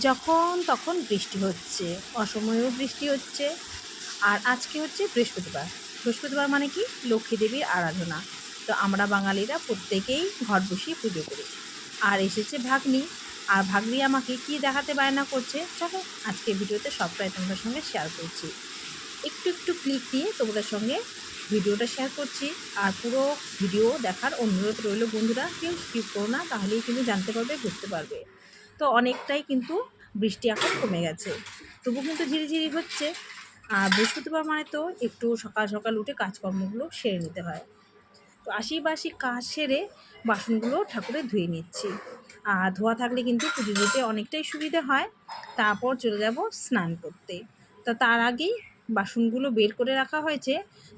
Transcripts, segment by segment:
যখন তখন বৃষ্টি হচ্ছে, অসময়েও বৃষ্টি হচ্ছে। আর আজকে হচ্ছে বৃহস্পতিবার। বৃহস্পতিবার মানে কি? লক্ষ্মী দেবীর আরাধনা। তো আমরা বাঙালিরা প্রত্যেকেই ঘর বসিয়ে পুজো করি। আর এসেছে ভাগ্নি। আর ভাগ্নি আমাকে কি দেখাতে বায়না করছে? চলো আজকে ভিডিওতে সবটাই তোমাদের সঙ্গে শেয়ার করছি। একটু একটু ক্লিক দিয়ে তোমাদের সঙ্গে ভিডিওটা শেয়ার করছি। আর পুরো ভিডিও দেখার অনুরোধ রইল বন্ধুরা, কেউ স্কিপ করো না, তাহলেই কিন্তু জানতে পারবে, বুঝতে পারবে। তো অনেকটাই কিন্তু বৃষ্টি এখন কমে গেছে। তবু কিন্তু ঝিরিঝিরি হচ্ছে। আর বৃহস্পতিবার মানে তো একটু সকাল সকাল উঠে কাজকর্মগুলো সেরে নিতে হয়। তো আশি বাসি কাজ সেরে বাসনগুলো ঠাকুরে ধুয়ে নিচ্ছি। আর ধোয়া থাকলে কিন্তু পুজো দিতে অনেকটাই সুবিধে হয়। তারপর চলে যাব স্নান করতে। তা তার আগেই বাসনগুলো বের করে রাখা হয়েছে।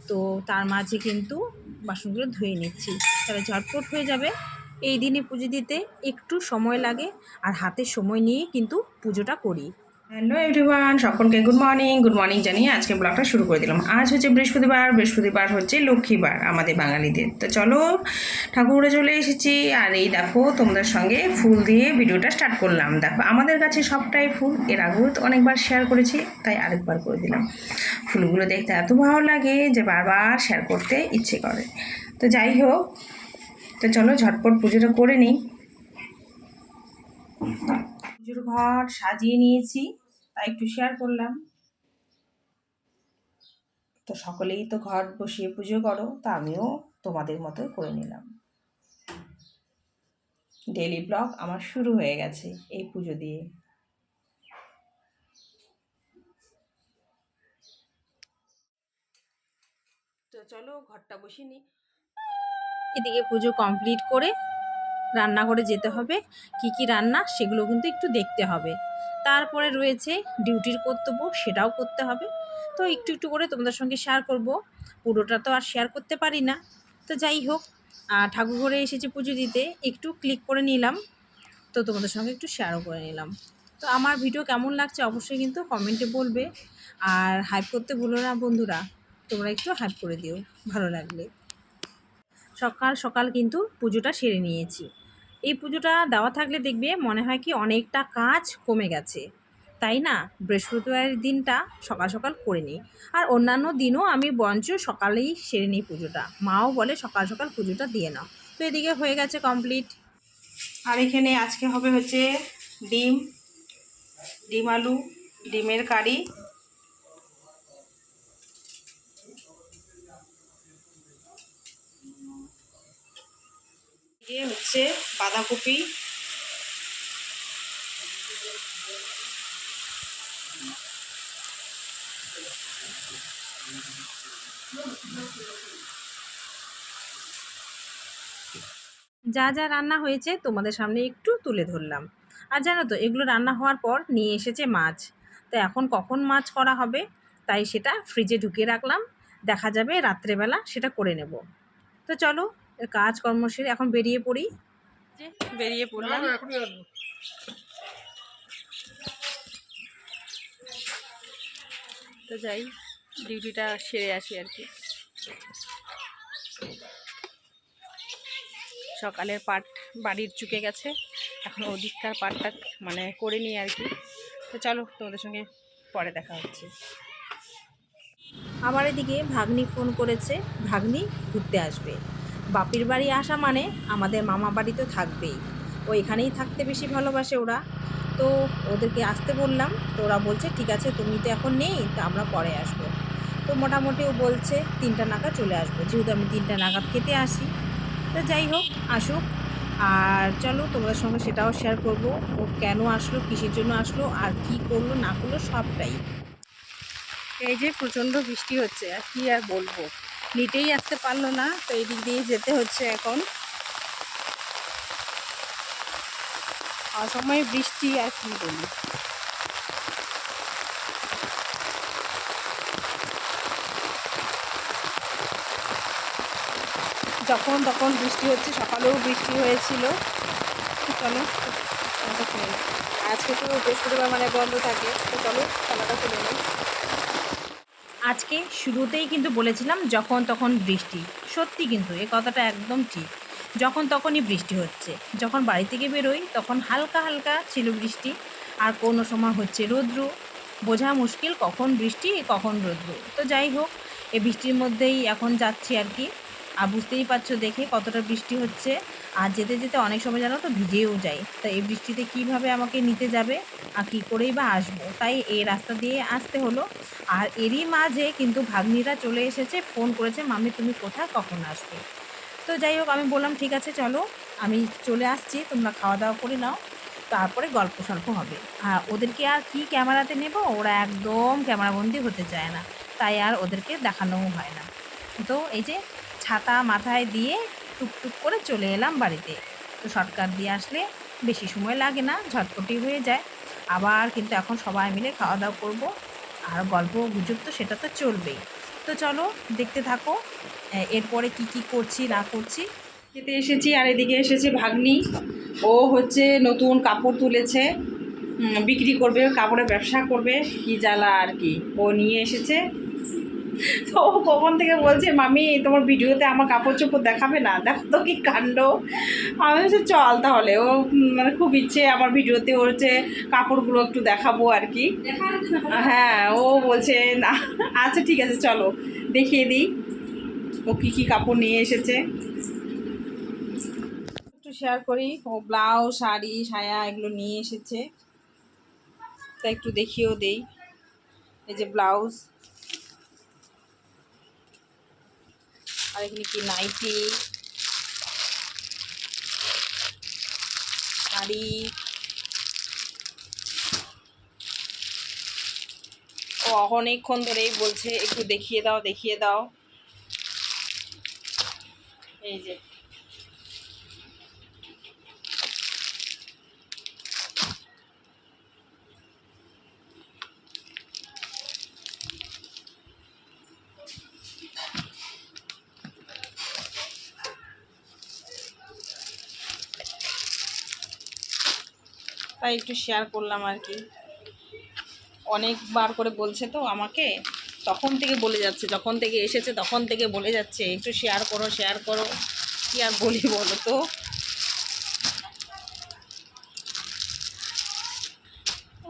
তো তার মাঝে কিন্তু বাসনগুলো ধুয়ে নিচ্ছি। তাহলে ঝটপট হয়ে যাবে। এই দিনে পুজো দিতে একটু সময় লাগে আর হাতে সময় নিয়ে কিন্তু পুজোটা করি। হ্যালো এভরিওয়ান সকলকে গুড মর্নিং গুড মর্নিং জানিয়ে আজকে ব্লগটা শুরু করে দিলাম। আজ হচ্ছে বৃহস্পতিবার বৃহস্পতিবার হচ্ছে লক্ষ্মীবার আমাদের বাঙালিদের। তো চলো ঠাকুরে চলে এসেছি আর এই দেখো তোমাদের সঙ্গে ফুল দিয়ে ভিডিওটা স্টার্ট করলাম। দেখো, আমাদের কাছে সবটাই ফুল, এর আগেও তো অনেকবার শেয়ার করেছি, তাই আরেকবার করে দিলাম। ফুলগুলো দেখতে এত ভালো লাগে যে বারবার শেয়ার করতে ইচ্ছে করে। তো যাই হোক তো চলো ঝটপট পুজোটা করে নিই। পুজোর ঘর সাজিয়ে নিয়েছি তাই একটু শেয়ার করলাম। তো সকলেই তো ঘর বসিয়ে পুজো করো, তা আমিও তোমাদের মতো করে নিলাম। ডেলি ব্লগ আমার শুরু হয়ে গেছে এই পুজো দিয়ে। তো চলো ঘরটা বসিয়ে নিই। এদিকে পুজো কমপ্লিট করে রান্নাঘরে যেতে হবে। কি কি রান্না সেগুলো কিন্তু একটু দেখতে হবে। তারপরে রয়েছে ডিউটির কর্তব্য, সেটাও করতে হবে। তো একটু একটু করে তোমাদের সঙ্গে শেয়ার করব। পুরোটা তো আর শেয়ার করতে পারি না। তো যাই হোক ঠাকুর ঘরে এসেছি পুজো দিতে। একটু ক্লিক করে নিলাম। তো তোমাদের সঙ্গে একটু শেয়ারও করে নিলাম। তো আমার ভিডিও কেমন লাগছে অবশ্যই কিন্তু কমেন্টে বলবে। আর হাইপ করতে ভুলো না বন্ধুরা। তোমরা একটু হাইপ করে দিও। ভালো লাগলে। সকাল সকাল কিন্তু পুজোটা সেরে নিয়েছি। এই পুজোটা দেওয়া থাকলে দেখবে মনে হয় কি অনেকটা কাজ কমে গেছে। তাই না? বৃহস্পতিবারের দিনটা সকাল সকাল করে নিই। আর অন্যান্য দিনও আমি বঞ্চ সকালেই সেরে নিই পুজোটা। মাও বলে সকাল সকাল পুজোটা দিয়ে নাও। তো এদিকে হয়ে গেছে কমপ্লিট। আর এখানে আজকে হবে হচ্ছে ডিম ডিম আলু, ডিমের কারি দিয়ে হচ্ছে বাঁধাকপি। যা যা রান্না হয়েছে তোমাদের সামনে একটু তুলে ধরলাম। আর জানো তো, এগুলো রান্না হওয়ার পর নিয়ে এসেছে মাছ। তো এখন কখন মাছ করা হবে, তাই সেটা ফ্রিজে ঢুকিয়ে রাখলাম। দেখা যাবে রাত্রেবেলা সেটা করে নেব। তো চলো কাজ কর্ম সেরে এখন বেরিয়ে পড়ি। যে বেরিয়ে পড়লাম। তো যাই ডিউটিটা সেরে আসি আর কি। সকালের পাট বাড়ির চুকে গেছে এখন ওদিককার পাটটা মানে করে নিই আর কি। তো চলো তোমাদের সঙ্গে পরে দেখা হচ্ছে। আমার এদিকে ভাগ্নি ফোন করেছে ভাগ্নি ঘুরতে আসবে। বাপির বাড়ি আসা মানে আমাদের মামা বাড়ি তো থাকবেই। ও এখানেই থাকতে বেশি ভালোবাসে ওরা। তো ওদেরকে আসতে বললাম, তো ওরা বলছে, ঠিক আছে, তুমি তো এখন নেই, তো আমরা পরে আসব। তো মোটামুটি ও বলছে, তিনটা নাগাদ চলে আসব। যেহেতু আমি তিনটা নাগাদ খেতে আসি। তো যাই হোক, আসুক। আর চলো, তোমাদের সঙ্গে সেটাও শেয়ার করব। ও কেন আসলো, কিসের জন্য আসলো, আর কি করল, না করল, সবটাই। এই যে প্রচণ্ড বৃষ্টি হচ্ছে, আর কি আর বলব? নিতেই আসতে পারল না, তো এই দিক দিয়ে যেতে হচ্ছে এখন। অসময়ে বৃষ্টি আর কি বলি যখন তখন বৃষ্টি হচ্ছে, সকালেও বৃষ্টি হয়েছিল। চলো আজকে তো বৃহস্পতিবার মানে বন্ধ থাকে, তো চলো, খেলাটা খুলে নিই আজকে শুরুতেই কিন্তু বলেছিলাম যখন তখন বৃষ্টি। সত্যি কিন্তু, এ কথাটা একদম ঠিক। যখন তখনই বৃষ্টি হচ্ছে। যখন বাড়ি থেকে বেরোই, তখন হালকা হালকা ছিল বৃষ্টি। আর কোনো সময় হচ্ছে রৌদ্র। বোঝা মুশকিল কখন বৃষ্টি, কখন রৌদ্র। তো যাই হোক এই বৃষ্টির মধ্যেই এখন যাচ্ছি আর কি। আর বুঝতেই পারছ দেখে কতটা বৃষ্টি হচ্ছে। আর যেতে যেতে অনেক সময় জানো তো ভিজেও যাই। তো এই বৃষ্টিতে কীভাবে আমাকে নিতে যাবে আর কী করেই বা আসব? তাই এই রাস্তা দিয়ে আসতে হলো। আর এরই মাঝে কিন্তু ভাগ্নিরা চলে এসেছে, ফোন করেছে মামি তুমি কোথায়? কখন আসবে? তো যাই হোক, আমি বললাম, ঠিক আছে, চলো। আমি চলে আসছি, তোমরা খাওয়া দাওয়া করে নাও। তারপরে গল্প সল্প হবে। আর ওদেরকে আর কি ক্যামেরাতে নেব? ওরা একদম ক্যামেরাবন্দি হতে চায় না। তাই আর ওদেরকে দেখানোও হয় না। তো এই যে ছাতা মাথায় দিয়ে টুকটুক করে চলে এলাম বাড়িতে। তো শর্টকাট দিয়ে আসলে বেশি সময় লাগে না, ঝটপটি হয়ে যায়। আবার কিন্তু এখন সবাই মিলে খাওয়া দাওয়া করব। আর গল্প গুজব তো সেটা তো চলবেই। তো চলো দেখতে থাকো এরপরে কি কি করছি, না করছি। খেতে এসেছি আর এদিকে এসেছে ভাগ্নি। ও হচ্ছে নতুন কাপড় তুলেছে বিক্রি করবে, কাপড়ের ব্যবসা করবে, কি জ্বালা আর কি। ও নিয়ে এসেছে তো কখন থেকে বলছে, মামি, তোমার ভিডিওতে আমার কাপড় চোপড় দেখাবে না? দেখো তো কি কাণ্ড। আমি বলছি, চল তাহলে। ও মানে খুব ইচ্ছে আমার ভিডিওতে ওর হচ্ছে কাপড়গুলো একটু দেখাবো আর কি। হ্যাঁ ও বলছে, না আচ্ছা ঠিক আছে, চলো, দেখিয়ে দিই। ও কী কী কাপড় নিয়ে এসেছে। একটু শেয়ার করি। ও ব্লাউজ শাড়ি, সায়া এগুলো নিয়ে এসেছে। তা একটু দেখিয়েও দেই। এই যে ব্লাউজ আর এখানে কি নাইটি? শাড়ি? ও, অনেকক্ষণ ধরেই বলছে, একটু দেখিয়ে দাও দেখিয়ে দাও। এই যে। তাই একটু শেয়ার করলাম আর কি অনেকবার করে বলছে তো আমাকে, তখন থেকে বলে যাচ্ছে, যখন থেকে এসেছে তখন থেকে বলে যাচ্ছে, একটু শেয়ার করো শেয়ার করো, কি আর বলি বলো তো?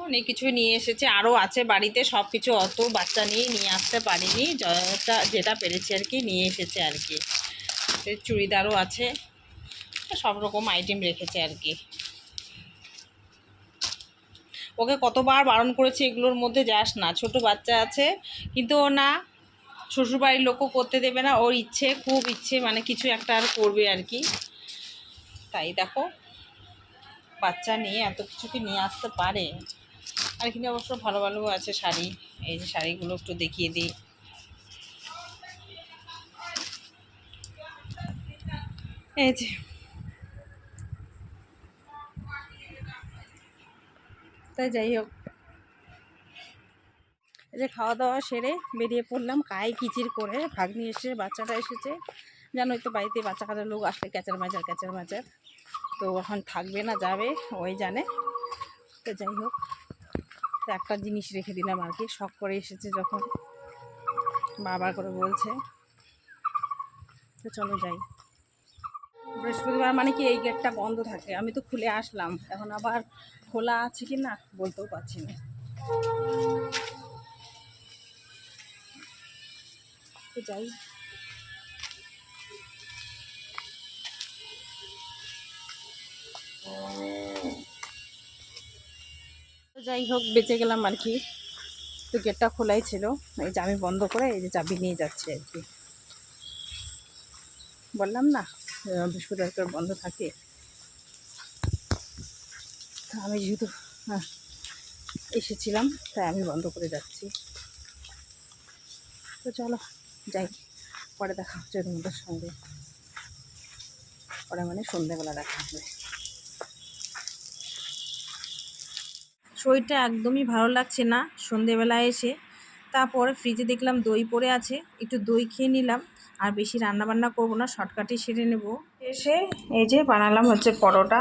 অনেক কিছুই নিয়ে এসেছে আরও আছে বাড়িতে সব কিছু অত বাচ্চা নিয়ে নিয়ে আসতে পারিনি যেটা যেটা পেরেছি আর কি নিয়ে এসেছে আর কি চুড়িদারও আছে, সব রকম আইটেম রেখেছে আর কি ওকে কতবার বারণ করেছি এগুলোর মধ্যে যাস না। ছোট বাচ্চা আছে, কিন্তু ও না, শ্বশুরবাড়ির লোকও করতে দেবে না, ওর ইচ্ছে, খুব ইচ্ছে মানে কিছু একটা আর করবে আর কি। তাই দেখো, বাচ্চা নিয়ে এত কিছু কি নিয়ে আসতে পারে। আর এখানে অবশ্য ভালো ভালো আছে শাড়ি, এই যে শাড়িগুলো একটু দেখিয়ে দিই। এই যে তাই যাই হোক। এই যে খাওয়া দাওয়া সেরে বেরিয়ে পড়লাম কাই কিচির করে। ভাগ্নি এসে, বাচ্চাটা এসেছে। জানোই তো বাড়িতে বাচ্চা কাচ্চার লোক আসলে ক্যাচার ম্যাচার ক্যাচার ম্যাচার তো এখন থাকবে না, যাবে, ওই জানে। তো যাই হোক, তো একটা জিনিস রেখে দিলাম আর কি। শখ করে এসেছে যখন। বাবার করে বলছে। তো চলো যাই। বৃহস্পতিবার মানে কি এই গেটটা বন্ধ থাকে। আমি তো খুলে আসলাম। এখন আবার খোলা আছে কি না বলতেও পারছি না। যাই। যাই হোক, বেঁচে গেলাম আর কি। তো গেটটা খোলাই ছিল। এই যে আমি বন্ধ করে এই যে চাবি নিয়ে যাচ্ছি আর কি। বললাম না। বৃহস্পতিবার করে বন্ধ থাকে। তা আমি যেহেতু এসেছিলাম, তাই আমি বন্ধ করে যাচ্ছি। তো চলো, যাই, পরে দেখা হচ্ছে তোমাদের সঙ্গে। পরে মানে সন্ধ্যেবেলা দেখা হবে। শরীরটা একদমই ভালো লাগছে না, সন্ধেবেলায় এসে। তারপর ফ্রিজে দেখলাম দই পড়ে আছে, একটু দই খেয়ে নিলাম। আর বেশি রান্না বান্না করব না, শর্টকাটই সেরে নেব। এসে এই যে বানালাম হচ্ছে পরোটা,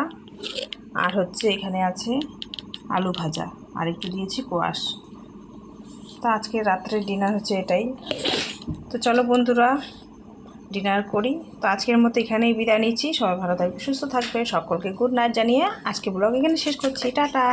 আর হচ্ছে এখানে আছে আলু ভাজা, আর একটু দিয়েছি কোয়াশ। তো আজকে রাত্রে ডিনার হচ্ছে এটাই। তো চলো বন্ধুরা, ডিনার করি। তো আজকের মতো এখানেই বিদায় নিচ্ছি। সবাই ভালো থাকবে, সুস্থ থাকবে। সকলকে গুড নাইট জানিয়ে আজকে ব্লগ এখানে শেষ করছি। টাটা!